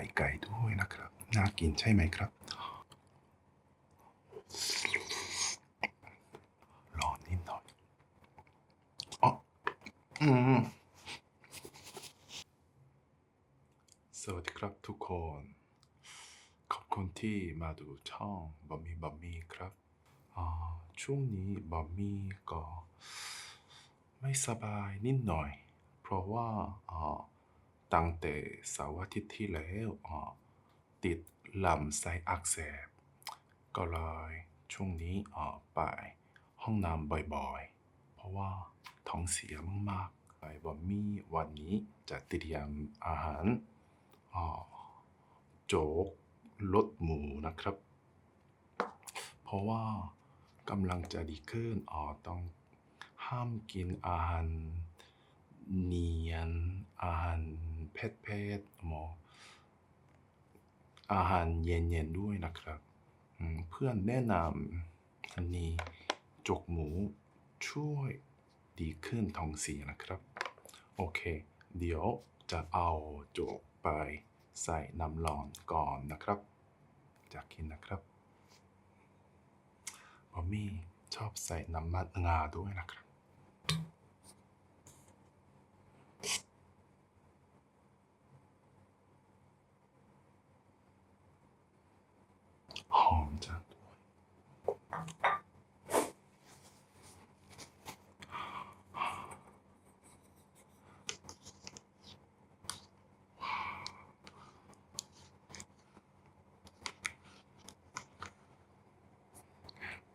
ข่ไก่ด้วยนะครับ น่ากินใช่ไหมครับ รอนิดหน่อยอ๋ออืมสวัสดีครับทุกคน ขอบคุณที่มาดูช่องบะหมี่บะหมี่ครับช่วงนี้บะหมี่ก็ไม่สบายนิดหน่อย เพราะว่าอ่า ตั้งแต่เสาร์อาทิตย์ที่แล้วอ่าติดลำไส้อักเสบ ก็เลยช่วงนี้อ่าไปห้องน้ำบ่อยๆ เพราะว่าท้องเสียมากๆไปบะหมี่วันนี้จะเตรียมอาหารอ่าโจ๊กรสหมูนะครับ เพราะว่ากำลังจะดีขึ้นอ่าต้องห้ามกินอาหารเนียนอาหาร เผ็ดๆหมออาหารเย็นๆด้วยนะครับ เพื่อนแนะนำอันนี้โจกหมูช่วยดีขึ้นท้องเสียนะครับ โอเค เดี๋ยวจะเอาโจกไปใส่น้ำร้อนก่อนนะครับจะกินนะครับบอมมี่ชอบใส่น้ำมันงาด้วยนะครับ หอมจังด้วย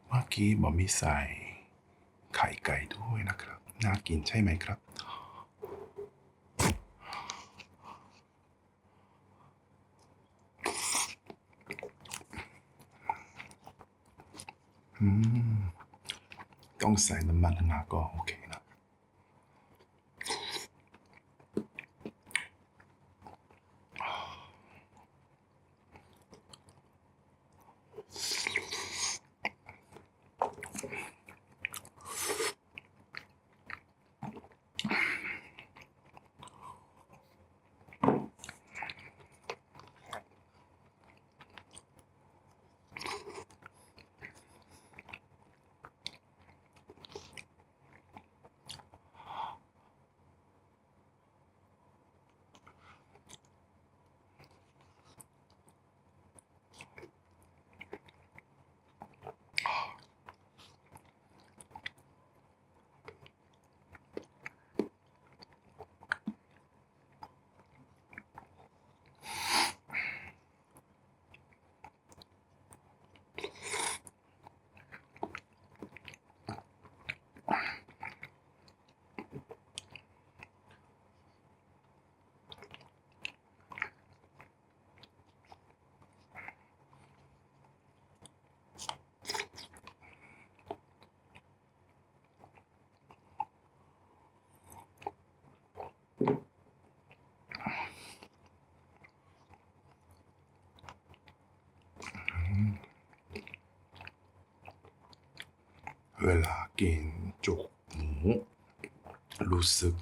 เมื่อ กี้บอมมี่ใส่ไข่ไก่ด้วยนะครับ น่ากินใช่ไหมครับอืมต้องใส่น้ำมันงาก็โอเคนะ เวลากินจุกหมูรู้สึก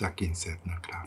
จะกินเสร็จนะครับ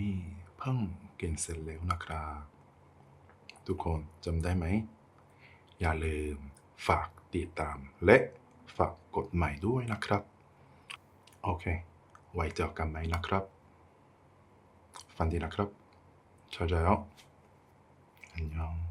มีเพิ่งเกินเสร็จแล้วนะครับ ทุกคนจำได้ไหม อย่าลืมฝากติดตามและฝากกดใหม่ด้วยนะครับ โอเค ไว้เจอกันไหมนะครับ ฟันดีนะครับเช้าๆอันยอง